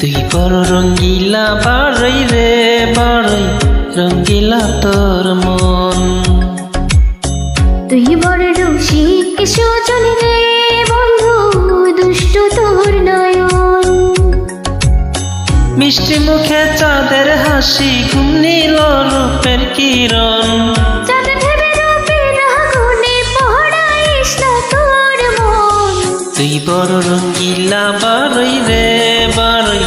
তুই বড় রঙ্গিলা বাড়ই রে বাড়ই রঙ্গিলা তোর মন তুই বড় রসিক সুজন রে বন্ধু দুষ্ট তোর নয়ন মিষ্টি মুখে চাঁদের হাসি ঘুম নীল রূপের কিরণ চাঁদ তুই বড় রঙ্গিলা বারই রে বারই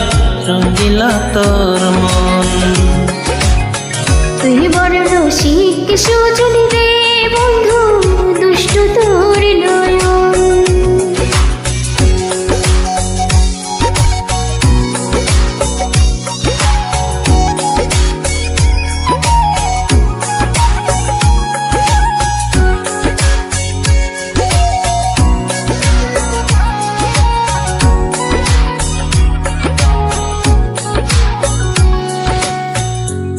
রঙ্গিলা তোর মন। তুই বড় রসিক সুজনী রে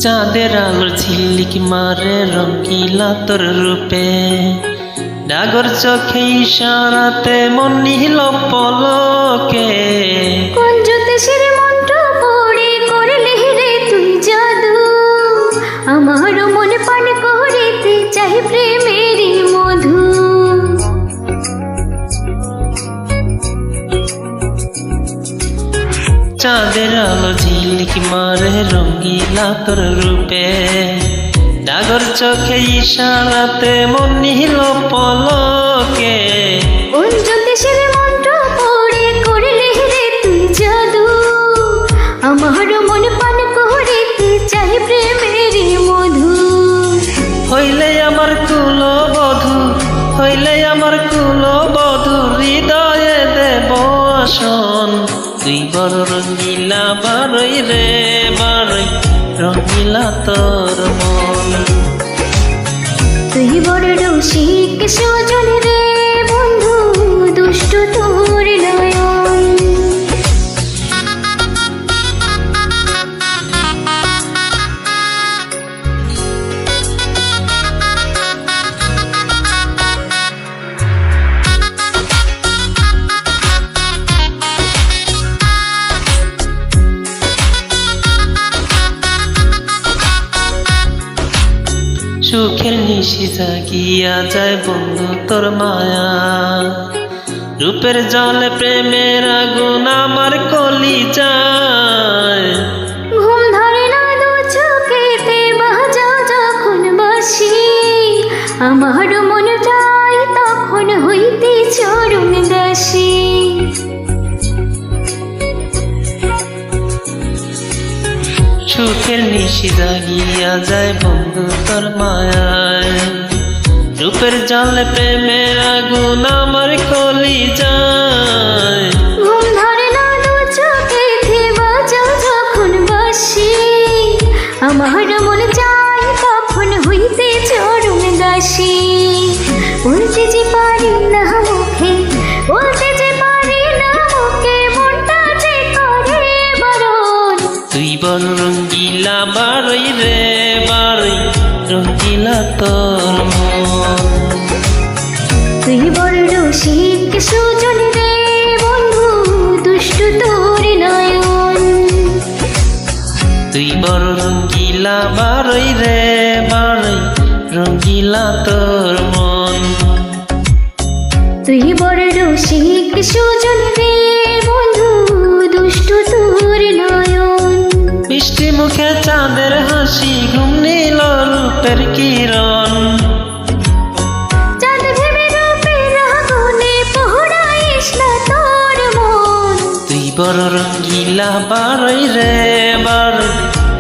চাঁদের আলোর ঝিল্লিক মারে রঙ্গিলা তোর রূপে। ডাগর চোখে ইশারাতে মন নিহিল পলকে। কোন জ্যোতিষের মন্ত্র চাঁদের আলো ঝিলিক মারে রঙ্গিলা তোর রূপে। ডাগর চোখে ইশারাতে মন নিহিল পলকে। আমার মনে পান করিতে চাই প্রেমেরই মধু। হইলে আমার কুল বধু হইলে আমার কুল বধু হৃদয়ে দেব আসন। তুই বড় রঙিলা বারই রে বারই রঙিলা তোর মন। তুই বড় রসিক সুখের নিশি জাগিয়া যায় বন্ধু তোর মায়া। রূপের জল প্রেমের আগুন আমার কলি যায় যখন আমার সুখের নিশি জাগিয়া যায় বন্ধু তোর মায়ায়। রূপের জলে প্রেমের আগুন আমার কলি যায়। আমার মন চাই তখন হইতে চরণ দাসী। বলতে যে পারি না মুখে বলতে তোর মন তুই বড় রসিক সুজন রে বন্ধু দুষ্ট তোর নয়ন। তুই বড় রঙ্গিলা বারই রে বারই রঙ্গিলা তোর মন। তুই বড় রসিক সুজন বড় রঙ্গিলা বারই রে বারই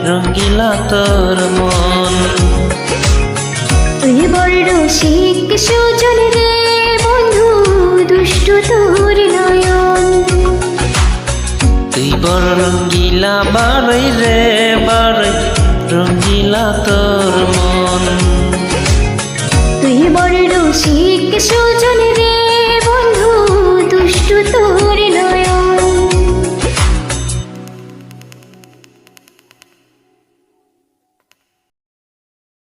রঙ্গিলা তোর মন। তুই বড় রসিক সুজন রে বন্ধু দুষ্ট তোর নয়ন। তুই বড় রঙ্গিলা বারই রে বারই রঙ্গিলা তোর মন। তুই বড় রসিক সুজন রে